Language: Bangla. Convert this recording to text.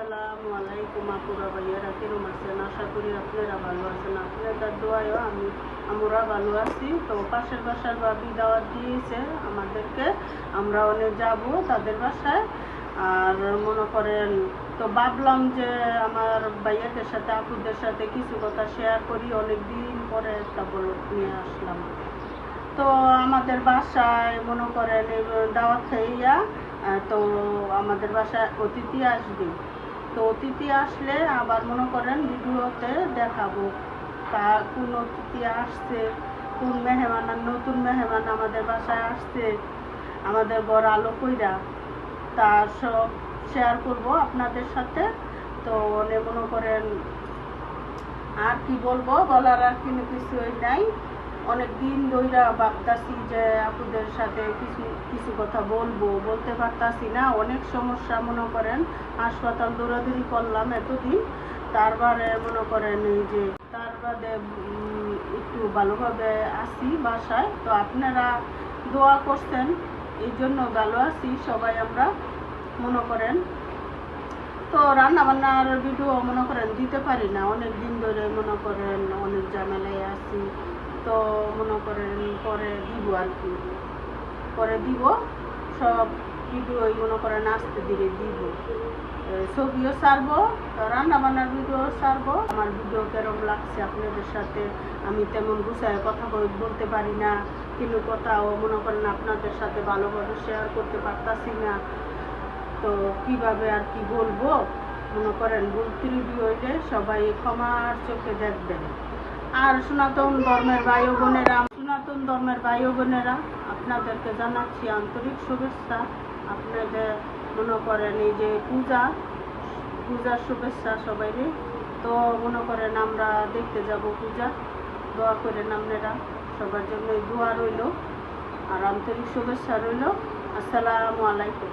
আসসালামু আলাইকুম আপুরা ভাইয়ারা কিরম আছেন? আশা করি আপনারা ভালো আছেন। আপনাদের দোয়ায়ও আমি, আমরা ভালো আছি। তো পাশের বাসার ভাবি দাওয়াত দিয়েছে আমাদেরকে। আমরা অনেক যাব তাদের বাসায়। আর মনে করেন, তো ভাবলাম যে আমার ভাইয়াদের সাথে, আপুদের সাথে কিছু কথা শেয়ার করি। অনেক দিন পরে একটা নিয়ে আসলাম। তো আমাদের বাসায় মনে করেন দাওয়াত খাইয়া তো আমাদের বাসায় অতিথি আসবে। তো অতিথি আসলে আবার মনে করেন ভিডিওতে দেখাবো। তা কোন অতিথি আসছে, কোন মেহমান, নতুন মেহমান আমাদের বাসায় আসছে, আমাদের ঘর আলো কইরা। তা সব শেয়ার করব আপনাদের সাথে। তো মনে করেন আর কি বলব, বলার আর কোনো কিছুই নাই। অনেক দিন ধইরা ভাবতাছি যে আপুদের সাথে কিছু কিছু কথা বলব। বলতে পারতাছি না, অনেক সমস্যা মনে করেন, হাসপাতাল দৌড়াদৌড়ি করলাম এতদিন। তারপরে মনে করেন এই যে, তার বাদে একটু ভালোভাবে আসি বাসায়। তো আপনারা দোয়া করছেন, এই জন্য ভালো আছি সবাই আমরা, মনে করেন। তো রান্না বান্নার ভিডিও মনে করেন দিতে পারি না। অনেক দিন ধরে মনে করেন অনেক ঝামেলায় আছি। তো মনে করেন পরে দিব আর কি। পরে দিব, সব ভিডিওই মনে করেন আস্তে ধীরে দিব। ছবিও ছাড়বো তো রান্না বান্নার ভিডিও ছাড়বো। আমার ভিডিও কেরম লাগছে আপনাদের সাথে, আমি তেমন গুছায় কথা বল- বলতে পারি না। কিন্তু কথাও মনে করেন আপনাদের সাথে ভালোভাবে শেয়ার করতে পারতাছি না। তো কীভাবে আর কি বলব? মনে করেন ভুল ত্রুটি হইলে সবাই ক্ষমার চোখে দেখবেন। আর সনাতন ধর্মের ভাই বোনেরা, সনাতন ধর্মের ভাই বোনেরা, আপনাদেরকে জানাচ্ছি আন্তরিক শুভেচ্ছা। আপনাদের মনে করেন এই যে পূজা, পূজার শুভেচ্ছা সবাইরে তো মনে করেন আমরা দেখতে যাব পূজা। দোয়া করেন আপনারা, সবার জন্য দোয়া রইল। আর আন্তরিক শুভেচ্ছা রইল। আসসালামু আলাইকুম।